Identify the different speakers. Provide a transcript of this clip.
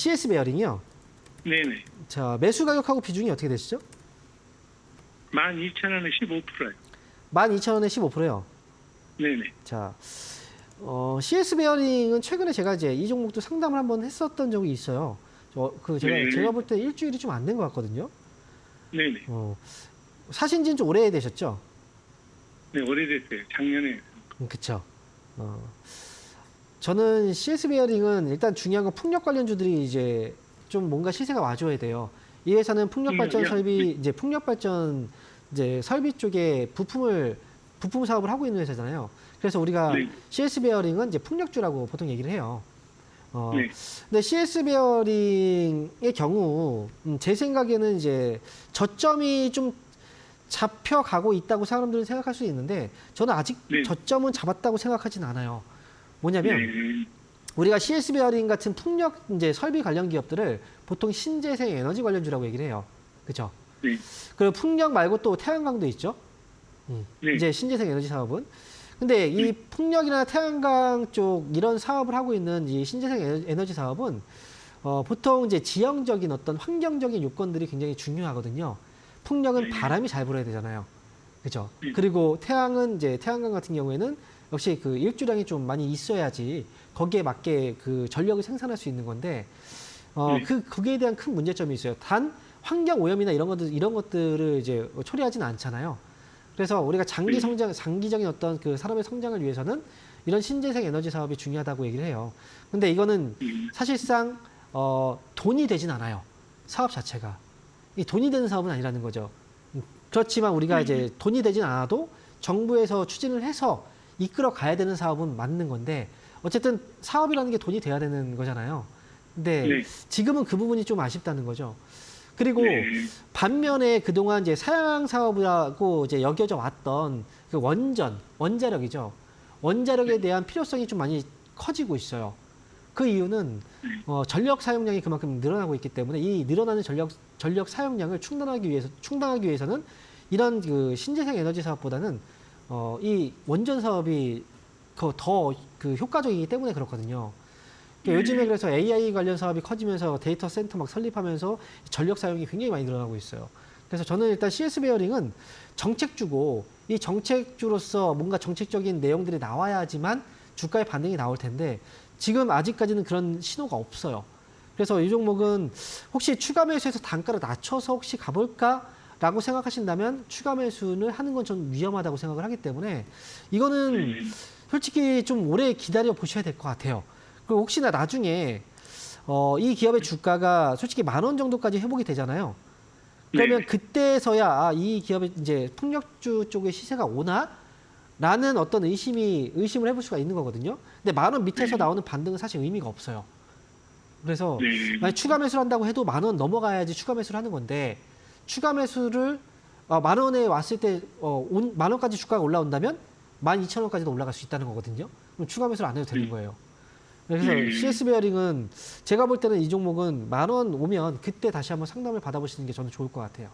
Speaker 1: CS 베어링이요.
Speaker 2: 네네.
Speaker 1: 자, 매수 가격하고 비중이 어떻게 되시죠?
Speaker 2: 12,000원에 15%요.
Speaker 1: 12,000원에 15%요.
Speaker 2: 네네.
Speaker 1: 자, 어, CS 베어링은 최근에 제가 이제 이 종목도 상담을 한번 했었던 적이 있어요. 저, 그 제가
Speaker 2: 네.
Speaker 1: 제가 볼 때 일주일이 좀 안 된 것 같거든요.
Speaker 2: 네네.
Speaker 1: 어, 사신 지는 좀 오래 되셨죠?
Speaker 2: 네, 오래됐어요. 작년에.
Speaker 1: 음, 그쵸. 어, 저는 CS 베어링은 일단 중요한 건 풍력 관련주들이 이제 좀 뭔가 시세가 와줘야 돼요. 이 회사는 풍력 발전
Speaker 2: 풍력이요?
Speaker 1: 설비 이제 풍력 발전 이제 설비 쪽에 부품을 부품 사업을 하고 있는 회사잖아요. 그래서 우리가
Speaker 2: 네.
Speaker 1: CS 베어링은 이제 풍력주라고 보통 얘기를 해요. 어,
Speaker 2: 네.
Speaker 1: 근데 CS 베어링의 경우 음, 제 생각에는 이제 저점이 좀 잡혀가고 있다고 사람들은 생각할 수 있는데 저는 아직
Speaker 2: 네.
Speaker 1: 저점은 잡았다고 생각하진 않아요. 뭐냐면
Speaker 2: 네.
Speaker 1: 우리가 CS 베어링 같은 풍력 이제 설비 관련 기업들을 보통 신재생 에너지 관련주라고 얘기를 해요. 그렇죠?
Speaker 2: 네.
Speaker 1: 그리고 풍력 말고 또 태양광도 있죠. 음,
Speaker 2: 네.
Speaker 1: 이제 신재생 에너지 사업은. 근데 이 풍력이나 태양광 쪽 이런 사업을 하고 있는 이 신재생 에너- 에너지 사업은 어, 보통 이제 지형적인 어떤 환경적인 요건들이 굉장히 중요하거든요. 풍력은
Speaker 2: 네.
Speaker 1: 바람이 잘 불어야 되잖아요. 그죠?
Speaker 2: 네.
Speaker 1: 그리고 태양은 이제 태양광 같은 경우에는 역시 그 일주량이 좀 많이 있어야지 거기에 맞게 그 전력을 생산할 수 있는 건데 어,
Speaker 2: 네.
Speaker 1: 그 그에 대한 큰 문제점이 있어요. 단 환경 오염이나 이런 것들 이런 것들을 이제 처리하지는 않잖아요. 그래서 우리가 장기
Speaker 2: 네.
Speaker 1: 성장, 장기적인 어떤 그 사람의 성장을 위해서는 이런 신재생 에너지 사업이 중요하다고 얘기를 해요. 근데 이거는
Speaker 2: 음,
Speaker 1: 사실상 어, 돈이 되진 않아요. 사업 자체가. 이 돈이 되는 사업은 아니라는 거죠. 음, 그렇지만 우리가
Speaker 2: 네.
Speaker 1: 이제 돈이 되진 않아도 정부에서 추진을 해서 이끌어 가야 되는 사업은 맞는 건데 어쨌든 사업이라는 게 돈이 돼야 되는 거잖아요. 근데
Speaker 2: 네.
Speaker 1: 지금은 그 부분이 좀 아쉽다는 거죠. 그리고
Speaker 2: 네.
Speaker 1: 반면에 그동안 이제 사양 사업이라고 이제 여겨져 왔던 그 원전, 원자력이죠. 원자력에 대한 필요성이 좀 많이 커지고 있어요. 그 이유는 어, 전력 사용량이 그만큼 늘어나고 있기 때문에 이 늘어나는 전력 전력 사용량을 충당하기 위해서 충당하기 위해서는 이런 그 신재생 에너지 사업보다는 어, 이 원전 사업이 더그 효과적이기 때문에 그렇거든요. 그러니까
Speaker 2: 네.
Speaker 1: 요즘에 그래서 AI 관련 사업이 커지면서 데이터 센터 막 설립하면서 전력 사용이 굉장히 많이 늘어나고 있어요. 그래서 저는 일단 CS 베어링은 정책주고 이 정책주로서 뭔가 정책적인 내용들이 나와야지만 주가의 반등이 나올 텐데 지금 아직까지는 그런 신호가 없어요. 그래서 이 종목은 혹시 추가 매수해서 단가를 낮춰서 혹시 가볼까 라고 생각하신다면 추가 매수를 하는 건 좀 위험하다고 생각을 하기 때문에 이거는
Speaker 2: 네.
Speaker 1: 솔직히 좀 오래 기다려 보셔야 될 것 같아요. 그리고 혹시나 나중에 어, 이 기업의 주가가 솔직히 만 원 정도까지 회복이 되잖아요. 그러면
Speaker 2: 네.
Speaker 1: 그때서야 아, 이 기업의 이제 풍력주 쪽의 시세가 오나? 라는 어떤 의심이 의심을 해볼 수가 있는 거거든요. 근데 만 원 밑에서
Speaker 2: 네.
Speaker 1: 나오는 반등은 사실 의미가 없어요. 그래서
Speaker 2: 네.
Speaker 1: 만약 추가 매수를 한다고 해도 만 원 넘어가야지 추가 매수를 하는 건데 추가 매수를 어, 만 원에 왔을 때 어, 원까지 주가가 올라온다면 만 이천 원까지도 올라갈 수 있다는 거거든요. 그럼 추가 매수를 안 해도 되는
Speaker 2: 네.
Speaker 1: 거예요. 그래서
Speaker 2: 네.
Speaker 1: CS 베어링은 제가 볼 때는 이 종목은 만 원 오면 그때 다시 한번 상담을 받아보시는 게 저는 좋을 것 같아요.